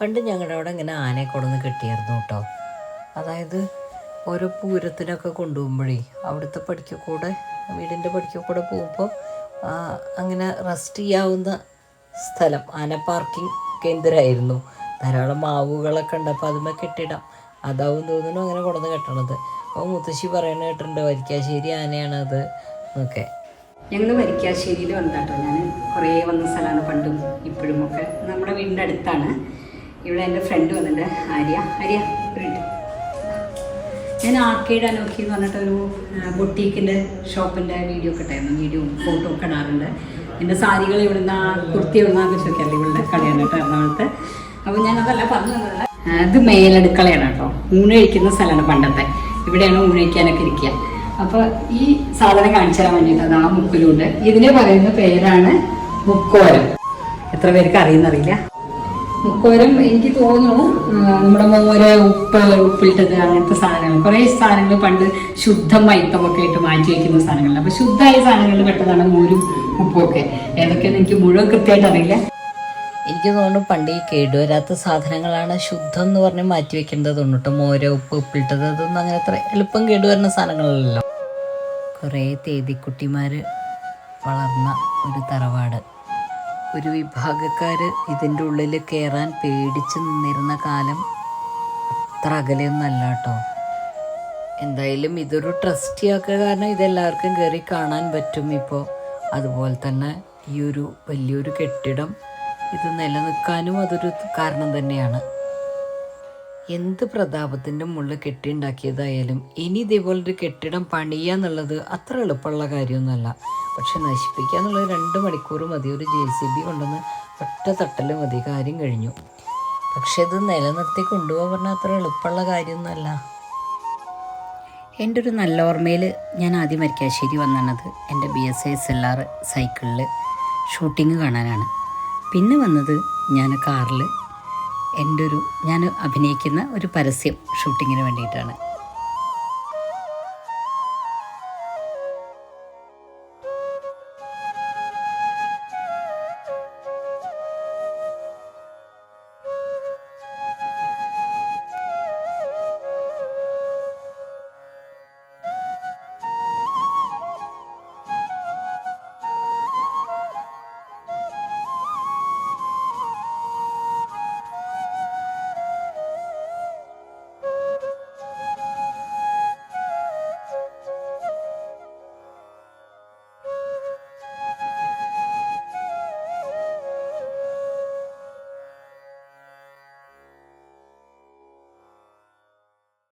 പണ്ട് ഞങ്ങളുടെ അവിടെ ഇങ്ങനെ ആനയെ കൊണ്ടുവന്ന് കെട്ടിയായിരുന്നു കേട്ടോ. അതായത് ഓരോ പൂരത്തിനൊക്കെ കൊണ്ടുപോകുമ്പോഴേ അവിടുത്തെ പടിക്കൽ കൂടെ വീടിന്റെ പടിക്കൽ കൂടെ പോകുമ്പോൾ അങ്ങനെ റെസ്റ്റ് ചെയ്യാവുന്ന സ്ഥലം ആന പാർക്കിംഗ് കേന്ദ്രമായിരുന്നു. ധാരാളം മാവുകളൊക്കെ ഉണ്ട് അപ്പോൾ അതുമേ കെട്ടിടാം. അതാവും തോന്നുന്നു അങ്ങനെ കൊണ്ടുവന്ന് കെട്ടണത്. അപ്പോൾ മുത്തശ്ശി പറയണ കേട്ടിട്ടുണ്ട് വരിക്കാശ്ശേരി ആനയാണ് അത് എന്നൊക്കെ. ഞങ്ങൾ വരിക്കാശ്ശേരിയിൽ വന്നാട്ടോ ഞാൻ കുറേ വന്ന സ്ഥലമാണ് പണ്ടും ഇപ്പോഴും ഒക്കെ. നമ്മുടെ വീടിന്റെ അടുത്താണ്. ഇവിടെ എന്റെ ഫ്രണ്ട് വന്നിട്ടുണ്ട് ആര്യ. ആര്യ ഞാൻ ആർക്കേഡ് അനോക്കി എന്ന് പറഞ്ഞിട്ടൊരു ബൊട്ടീക്കിന്റെ ഷോപ്പിന്റെ വീഡിയോ ഒക്കെ ഇട്ടായിരുന്നു. വീഡിയോ ഫോട്ടോ ഒക്കെ ഇടാറുണ്ട്. എന്റെ സാരികൾ ഇവിടുന്ന് കുർത്തി ഇവിടുന്ന് ചോദിക്കാറില്ല ഇവളുടെ കടയാണ് കേട്ടോ എറണാകുളത്ത് അപ്പോൾ ഞാൻ അതല്ല പറഞ്ഞു തന്നത് ഇത് മേലടുക്കളയാണ് കേട്ടോ. ഊണ് കഴിക്കുന്ന സ്ഥലമാണ് പണ്ടത്തെ. ഇവിടെയാണ് ഊണ് കഴിക്കാനൊക്കെ ഇരിക്കുക. അപ്പോൾ ഈ സാധനം കാണിച്ചു തരാൻ വേണ്ടിയിട്ട് ആ മുക്കിലുണ്ട്. ഇതിനെ പറയുന്ന പേരാണ് മുക്കോരം. എത്ര പേർക്ക് അറിയുന്നറിയില്ല. മുക്കോരം എനിക്ക് തോന്നുന്നു നമ്മുടെ മോര് ഉപ്പ് ഉപ്പിട്ടത് അങ്ങനത്തെ സാധനങ്ങൾ. കുറേ സാധനങ്ങൾ പണ്ട് ശുദ്ധം മൈത്തമൊക്കെ ആയിട്ട് മാറ്റി വയ്ക്കുന്ന സാധനങ്ങൾ അപ്പൊ ശുദ്ധമായ സാധനങ്ങളിൽ പെട്ടതാണ് മോരും ഉപ്പൊക്കെ ഒക്കെ. ഏതൊക്കെയാണെന്ന് എനിക്ക് മുഴുവൻ കൃത്യമായിട്ട് അറിയില്ല. എനിക്ക് തോന്നുന്നു പണ്ട് ഈ കേടുവരാത്ത സാധനങ്ങളാണ് ശുദ്ധം എന്ന് പറഞ്ഞ് മാറ്റി വെക്കേണ്ടത് തോന്നിട്ട് മോര ഉപ്പ് ഉപ്പിട്ടത് അതൊന്നും അങ്ങനെ അത്ര എളുപ്പം കേടുവരുന്ന സാധനങ്ങളല്ലല്ലോ. കുറേ തേതിക്കുട്ടിമാർ വളർന്ന ഒരു തറവാട്. ഒരു വിഭാഗക്കാർ ഇതിന്റെ ഉള്ളിൽ കയറാൻ പേടിച്ച് നിന്നിരുന്ന കാലം അത്ര അകലെയൊന്നല്ല കേട്ടോ എന്തായാലും ഇതൊരു ട്രസ്റ്റിയൊക്കെ കാരണം ഇതെല്ലാവർക്കും കയറി കാണാൻ പറ്റും ഇപ്പോൾ അതുപോലെ തന്നെ ഈ ഒരു വലിയൊരു കെട്ടിടം ഇത് നിലനിൽക്കാനും അതൊരു കാരണം തന്നെയാണ്. എന്ത് പ്രതാപത്തിന്റെ മുകളിൽ കെട്ടിയുണ്ടാക്കിയതായാലും ഇനി ഇതേപോലൊരു കെട്ടിടം പണിയുക എന്നുള്ളത് അത്ര എളുപ്പമുള്ള കാര്യമൊന്നുമല്ല. പക്ഷെ നശിപ്പിക്കുക എന്നുള്ളത് രണ്ട് മണിക്കൂർ മതി. ഒരു ജെ സി ബി കൊണ്ടുവന്ന് ഒറ്റ തട്ടൽ മതി. കാര്യം കഴിഞ്ഞു. പക്ഷെ ഇത് നിലനിർത്തി കൊണ്ടുപോകാൻ പറഞ്ഞാൽ അത്ര എളുപ്പമുള്ള കാര്യമൊന്നുമല്ല. എന്റെ ഒരു നല്ല ഓർമ്മയിൽ ഞാൻ ആദ്യം മരിക്കാശ്ശേരി വന്നത് എന്റെ B S S L R സൈക്കിളിൽ ഷൂട്ടിങ് കാണാനാണ്. പിന്നെ വന്നത് ഞാൻ കാറിൽ എന്റെ ഒരു ഞാൻ അഭിനയിക്കുന്ന ഒരു പരസ്യം ഷൂട്ടിങ്ങിന് വേണ്ടിയിട്ടാണ്.